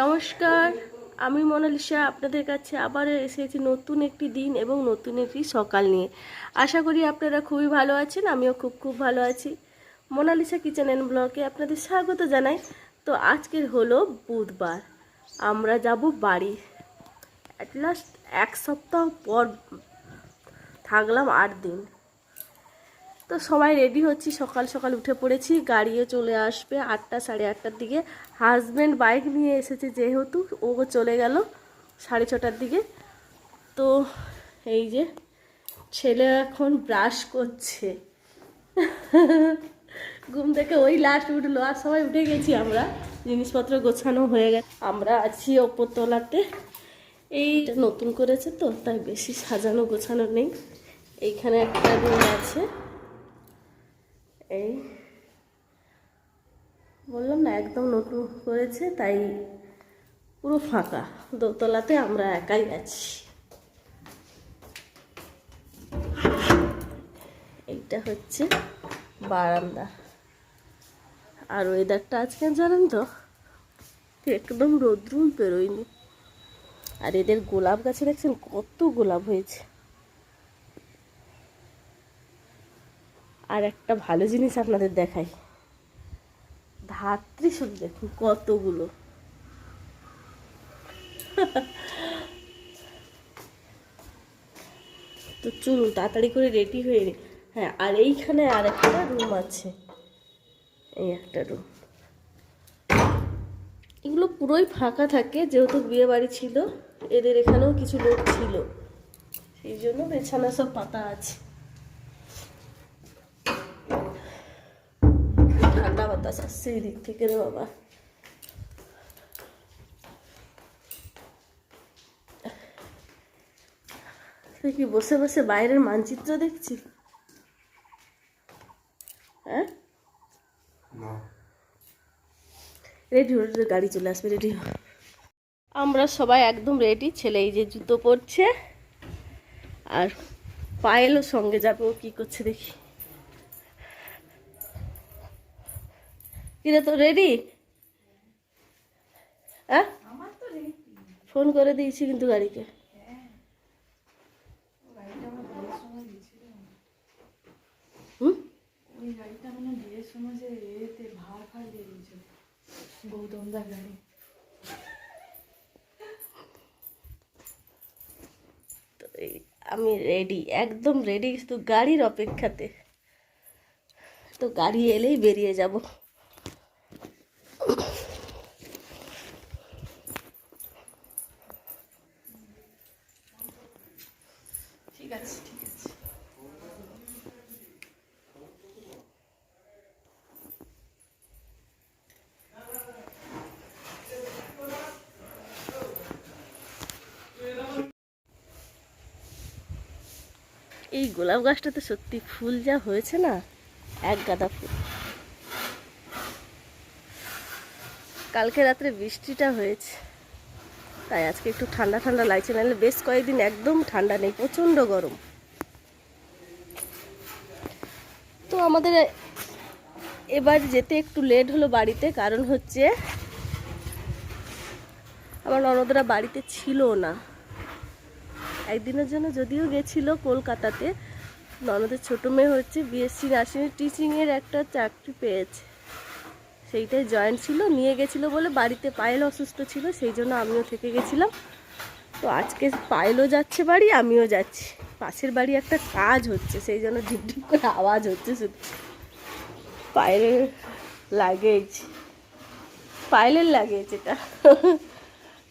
নমস্কার, আমি মোনালিসা আপনাদের কাছে আবার এসেছি নতুন একটি দিন এবং নতুন একটি সকাল নিয়ে। আশা করি আপনারা খুবই ভালো আছেন, আমিও খুব খুব ভালো আছি। মোনালিসা কিচেন অ্যান্ড ব্লগে আপনাদের স্বাগত জানাই। তো আজকের হলো বুধবার, আমরা যাব বাড়ি। অ্যাট লাস্ট এক সপ্তাহ পর থাকলাম আট দিন। তো সবাই রেডি হচ্ছি, সকাল সকাল উঠে পড়েছি গাড়িও চলে আসবে আটটা সাড়ে আটটার দিকে। হাজব্যান্ড বাইক নিয়ে এসেছে যেহেতু, ও চলে গেল সাড়ে ছটার দিকে। তো এই যে, ছেলে এখন ব্রাশ করছে। ঘুম থেকে ওই লাস্ট উঠল, আর সবাই উঠে গেছি আমরা। জিনিসপত্র গোছানো হয়ে গেছে। আমরা আছি ওপরতলাতে এইটা নতুন করেছে তো, তাই বেশি সাজানো গোছানো নেই। এইখানে একটা রুম আছে। এই। বললাম না, একদম নতুন করেছে, তাই পুরো ফাঁকা। দোতলাতে আমরা একাই আছি। এইটা হচ্ছে বারান্দা। আর ওয়েদারটা আজকে জানেন তো, একদম রোদ্রুম বেরোয়নি। আর এদের গোলাপ গাছে দেখছেন কত গোলাপ হয়েছে। আর একটা ভালো জিনিস আপনাদের দেখাই। ধাত্রী শুধু দেখুন কতগুলো। তো চলুন, তাড়াতাড়ি করে রেডি হয়ে নে হ্যাঁ আর এইখানে আর একটা রুম আছে। এই একটা রুম এগুলো পুরোই ফাঁকা থাকে, যেহেতু বিয়ে বাড়ি ছিল, এদের এখানেও কিছু লোক ছিল। সেই জন্য বিছানা সব পাতা আছে। ঠান্ডা বাতাস আসছে এই দিক থেকে রে বাবা। কি বসে বসে বাইরের মানচিত্র দেখছি হ্যাঁ? রেডি হয়ে গাড়ি চলে আসবে রেডি আমরা সবাই একদম রেডি ছেলে এই যে জুতো পরছে আর পায়েলও সঙ্গে যাবে ও কি করছে দেখি। কিরে তো রেডি হ্যাঁ ফোন করে দিয়েছি কিন্তু গাড়িকে। আমি রেডি একদম রেডি শুধু গাড়ির অপেক্ষাতে। তো গাড়ি এলেই বেরিয়ে যাব। এই গোলাপ গাছটাতে সত্যি ফুল যা হয়েছে না, এক গাদা ফুল। কালকে রাত্রে বৃষ্টিটা হয়েছে, তাই আজকে একটু ঠান্ডা ঠান্ডা লাগছে, নাহলে বেশ কয়েকদিন একদম ঠান্ডা নেই, প্রচণ্ড গরম। তো আমাদের এবার যেতে একটু লেট হলো বাড়িতে, কারণ হচ্ছে আমার ননদরা বাড়িতে ছিল না। একদিনের জন্য যদিও গেছিল কলকাতাতে। ননদের ছোটো মেয়ে হচ্ছে বিএসসি নার্সিং টিচিংয়ের একটা চাকরি পেয়েছে। সেইটাই জয়েন্ট ছিল, নিয়ে গেছিল বলে বাড়িতে পায়েল অসুস্থ ছিল, সেই জন্য আমিও থেকে গেছিলাম। তো আজকে পায়েলও যাচ্ছে বাড়ি, আমিও যাচ্ছি। পাশের বাড়ি একটা কাজ হচ্ছে, সেই জন্য ঢিপ করে আওয়াজ হচ্ছে শুধু। পায়েলের লাগেজ পায়েলের লাগেজ এটা।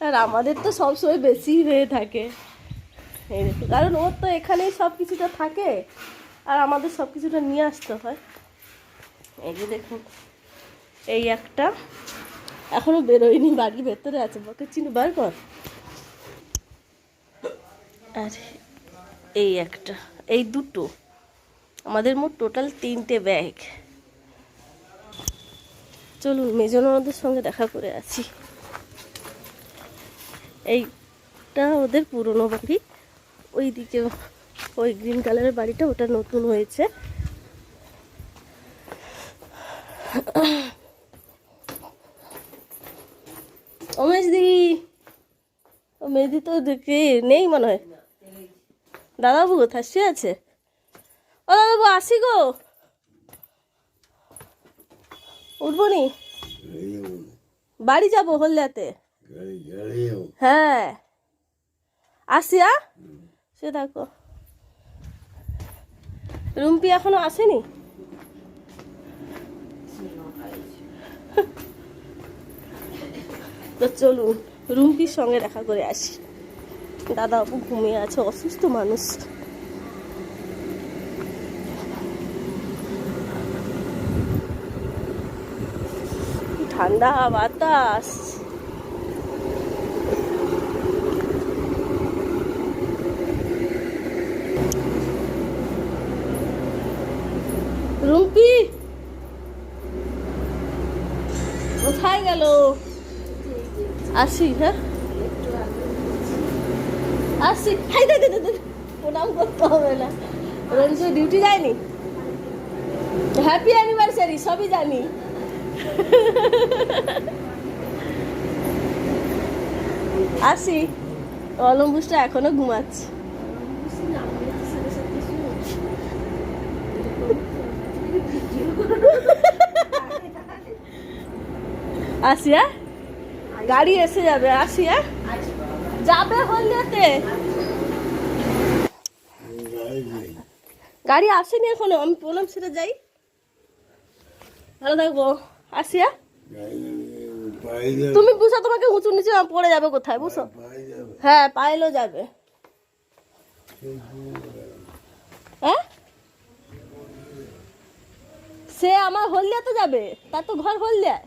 আর আমাদের তো সবসময় বেশি হয়ে থাকে। এই কারণ ওর তো এখানেই সব কিছুটা থাকে আর আমাদের সব কিছুটা নিয়ে আসতে হয়। এই যে দেখুন, এই একটা এখনও বেরোয়নি, বাড়ির ভেতরে আছে। বকে চিনি, বার কর। আর এই একটা, এই দুটো। আমাদের মোট টোটাল তিনটে ব্যাগ। চলুন মেজনদের সঙ্গে দেখা করে আছি এইটা ওদের পুরনো বাড়ি। ওই দিকে ওই গ্রিন কালারের বাড়িটা ওটা নতুন হয়েছে। ও মেজদি ও মেজদি তো দেখে নেই মনে হয়। দাদাবাবু কোথায়? সে আছে। ও দাদাবাবু আসি গো। উঠবো নি? বাড়ি যাব হলদিয়াতে। হ্যাঁ। আসি আ? সে থাকো রুম্পি এখনও আসেনি? তো চলুন, রুম্পির সঙ্গে দেখা করে আসি। দাদা বাবু ঘুমিয়ে আছে, অসুস্থ মানুষ। ঠান্ডা বাতাস। রুম্পি কোথায় গেল? আসি হ্যাঁ? আসি হাই দে দে, দে প্রণাম করতে হবে না। রঞ্জু ডিউটি যায়নি? হ্যাপি অ্যানিভার্সারি সবই জানি। আসি অলম্বুসটা এখনও ঘুমাচ্ছে। আসি হ্যাঁ? গাড়ি এসে যাবে, আসি হ্যাঁ? যাবে হলদিয়াতে গাড়ি আসেনি এখনও, আমি বললাম সেটা যাই। ভালো থাকব আসি হ্যাঁ? তুমি বুঝো, তোমাকে উঁচু নিচে পড়ে যাবে কোথায়, বুঝো? হ্যাঁ পাইলেও যাবে। হ্যাঁ? সে আমার হলদিয়াতে যাবে, তার তো ঘর হলদিয়া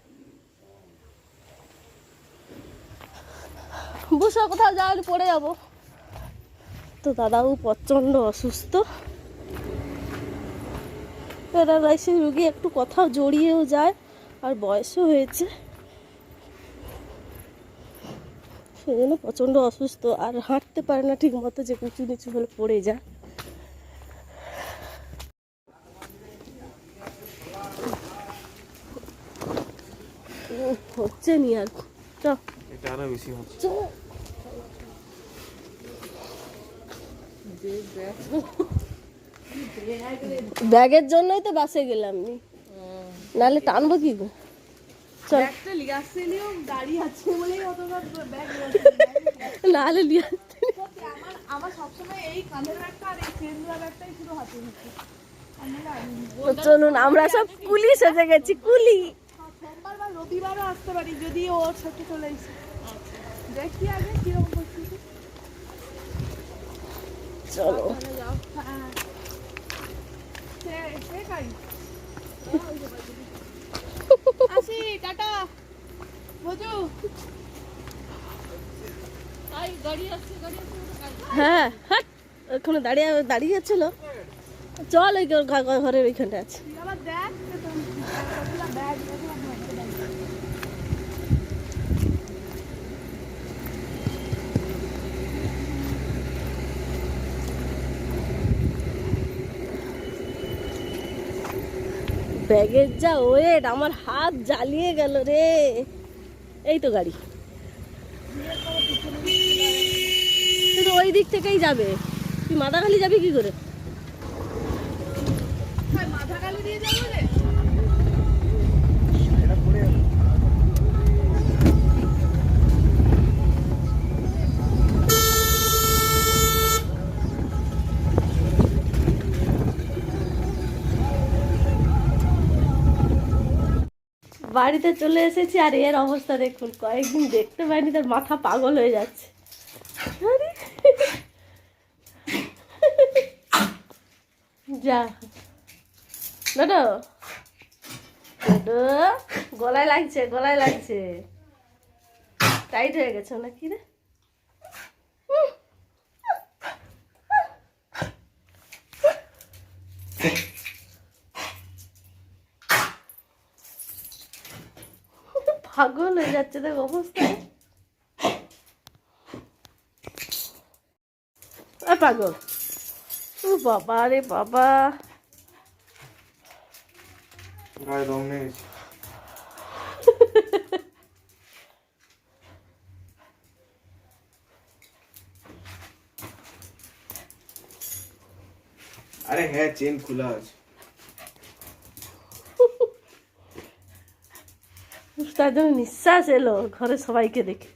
বুঝো কোথাও যাওয়ালে পড়ে যাব। তো দাদাও প্রচণ্ড অসুস্থ। প্যারালাইসিস রুগী একটু কোথাও জড়িয়েও যায়, আর বয়সও হয়েছে। সেই জন্য প্রচণ্ড অসুস্থ, আর হাঁটতে পারে না ঠিক মতো যে উঁচু নিচু হলে পড়ে যায়। হচ্ছে নি আর চ এটা আরও বেশি হচ্ছে। ব্যাগের জন্যই তো বাসে গেলাম নি। নাহলে টানবো কি গো? চল। একটা লিয়ে আসছিলিও গাড়ি আছে বলেই অতবার ব্যাগ নাহলে নিয়ে আমার আমার সবসময় এই কাঁধের ব্যাগটা আর এই ট্রেনগুলো ব্যাগটাই শুধু হাতে নিচ্ছে। চলুন আমরা সব কুলি সেজে গেছি কুলি। সোমবার বা রবিবারও আসতে পারি যদি ওর সাথে চলে এসে দেখি আগে কীরকম চলো। হ্যাঁ। আসি টাটা। বুঝু হ্যাঁ হ্যাঁ। ওখানে দাঁড়িয়ে দাঁড়িয়ে ছিল। চল ওই ঘরের ওইখানটা আছে তুই আবার দেখ ব্যাগ দেখলাম ব্যাগের যা ওয়েট, আমার হাত জ্বালিয়ে গেল রে। এই তো গাড়ি। কিন্তু ওই দিক থেকেই যাবে। তুই মাথাখালি যাবি কি করে? মাথাখালি দিয়ে যাব বাড়িতে চলে এসেছি আর এর অবস্থা দেখুন, কয়েকদিন দেখতে পাইনি, তার মাথা পাগল হয়ে যাচ্ছে। যা। দাদা গলায় লাগছে গলায় লাগছে। টাইট হয়ে গেছে নাকি রে? হয়ে যাচ্ছে, দেখ অবস্থায় পাগল। ও বাবা রে বাবা। গায়ে রং নেই আরে হ্যাঁ চেন খোলা আছে। জন্য নিঃশ্বাস এলো, ঘরে সবাইকে দেখে।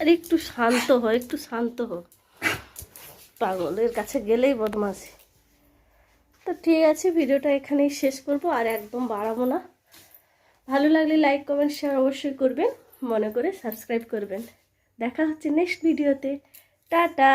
আরে একটু শান্ত হ, একটু শান্ত হ। পাগলের কাছে গেলেই বদমাসি তো ঠিক আছে, ভিডিওটা এখানেই শেষ করব, আর একদম বাড়াবো না। ভালো লাগলে লাইক কমেন্ট শেয়ার অবশ্যই করবেন। মনে করে সাবস্ক্রাইব করবেন। দেখা হচ্ছে নেক্সট ভিডিওতে টাটা!